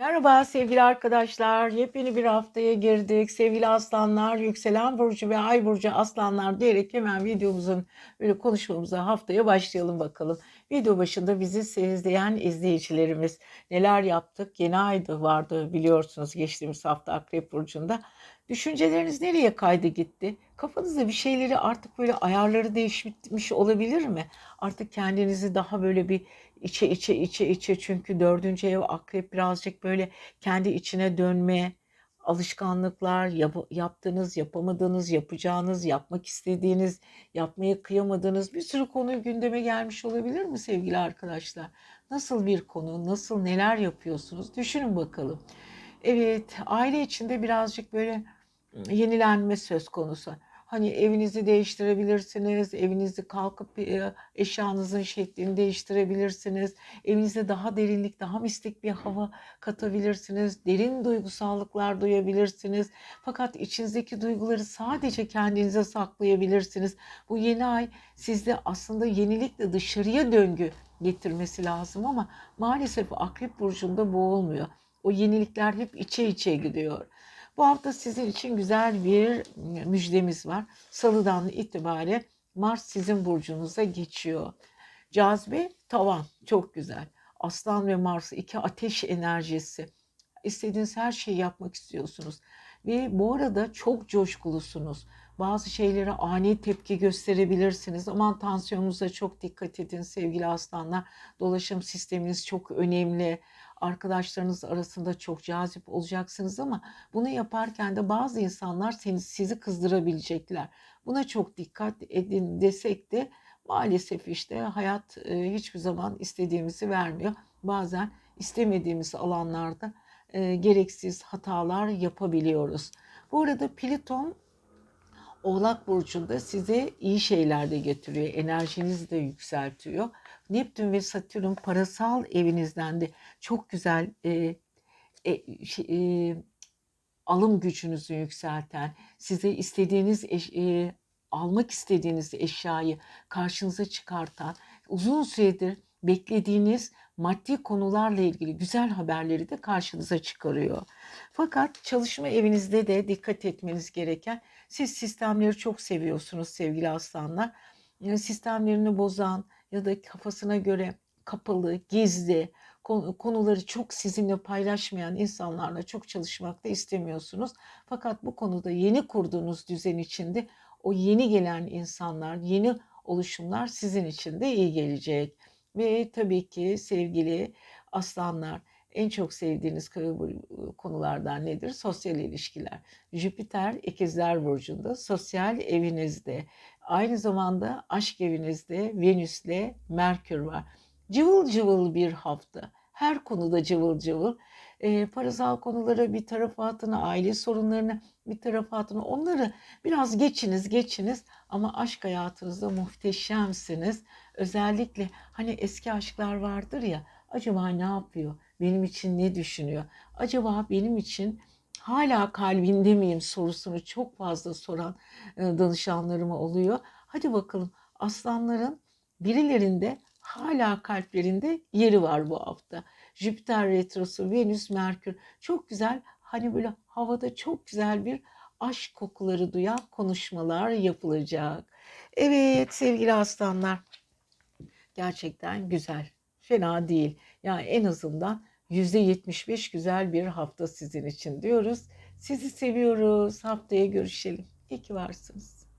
Merhaba sevgili arkadaşlar. Yepyeni bir haftaya girdik. Sevgili aslanlar, yükselen burcu ve ay burcu aslanlar diyerek hemen videomuzun böyle konuşmamıza haftaya başlayalım bakalım. Video başında bizi izleyen izleyicilerimiz neler yaptık? Yeni aydı vardı biliyorsunuz geçtiğimiz hafta Akrep burcunda. Düşünceleriniz nereye kaydı gitti? Kafanızda bir şeyleri artık böyle ayarları değişmiş olabilir mi? Artık kendinizi daha böyle bir içe içe içe içe çünkü dördüncü ev akrep birazcık böyle kendi içine dönme, alışkanlıklar, yap- yaptığınız, yapamadığınız, yapacağınız, yapmak istediğiniz, yapmaya kıyamadığınız bir sürü konu gündeme gelmiş olabilir mi sevgili arkadaşlar? Nasıl bir konu, nasıl neler yapıyorsunuz? Düşünün bakalım. Evet, aile içinde birazcık böyle yenilenme söz konusu. Hani evinizi değiştirebilirsiniz, evinizi kalkıp e, eşyanızın şeklini değiştirebilirsiniz. Evinize daha derinlik, daha mistik bir hava katabilirsiniz. Derin duygusallıklar duyabilirsiniz. Fakat içinizdeki duyguları sadece kendinize saklayabilirsiniz. Bu yeni ay sizde aslında yenilikle dışarıya döngü getirmesi lazım ama maalesef Akrep burcunda bu olmuyor. O yenilikler hep içe içe gidiyor. Bu hafta sizin için güzel bir müjdemiz var. Salıdan itibaren Mars sizin burcunuza geçiyor. Cazibe tavan çok güzel. Aslan ve Mars iki ateş enerjisi. İstediğiniz her şeyi yapmak istiyorsunuz. Ve bu arada çok coşkulusunuz. Bazı şeylere ani tepki gösterebilirsiniz. Aman tansiyonunuza çok dikkat edin sevgili aslanlar. Dolaşım sisteminiz çok önemli arkadaşlarınız arasında çok cazip olacaksınız ama bunu yaparken de bazı insanlar seni sizi kızdırabilecekler. Buna çok dikkat edin desek de maalesef işte hayat e, hiçbir zaman istediğimizi vermiyor. Bazen istemediğimiz alanlarda e, gereksiz hatalar yapabiliyoruz. Bu arada Plüton Oğlak Burcu'nda size iyi şeyler de getiriyor. Enerjinizi de yükseltiyor. Neptün ve Satürn parasal evinizden de çok güzel e, e, şey, e, alım gücünüzü yükselten, size istediğiniz eş, e, almak istediğiniz eşyayı karşınıza çıkartan, uzun süredir beklediğiniz maddi konularla ilgili güzel haberleri de karşınıza çıkarıyor. Fakat çalışma evinizde de dikkat etmeniz gereken siz sistemleri çok seviyorsunuz sevgili aslanlar. Sistemlerini bozan ya da kafasına göre kapalı, gizli konuları çok sizinle paylaşmayan insanlarla çok çalışmak da istemiyorsunuz. Fakat bu konuda yeni kurduğunuz düzen içinde o yeni gelen insanlar, yeni oluşumlar sizin için de iyi gelecek. Ve tabii ki sevgili aslanlar en çok sevdiğiniz konulardan nedir? Sosyal ilişkiler. Jüpiter ikizler burcunda, sosyal evinizde. Aynı zamanda aşk evinizde Venüs'le Merkür var. Cıvıl cıvıl bir hafta. Her konuda cıvıl cıvıl. E, parasal konulara bir tarafa atın, aile sorunlarını bir tarafa atın. Onları biraz geçiniz, geçiniz. Ama aşk hayatınızda muhteşemsiniz. Özellikle hani eski aşklar vardır ya, acaba ne yapıyor? Benim için ne düşünüyor? Acaba benim için hala kalbinde miyim sorusunu çok fazla soran danışanlarıma oluyor. Hadi bakalım aslanların birilerinde hala kalplerinde yeri var bu hafta. Jüpiter retrosu, Venüs, Merkür çok güzel hani böyle havada çok güzel bir aşk kokuları duyan konuşmalar yapılacak. Evet sevgili aslanlar gerçekten güzel. Fena değil. Yani en azından %75 güzel bir hafta sizin için diyoruz. Sizi seviyoruz. Haftaya görüşelim. İyi ki varsınız.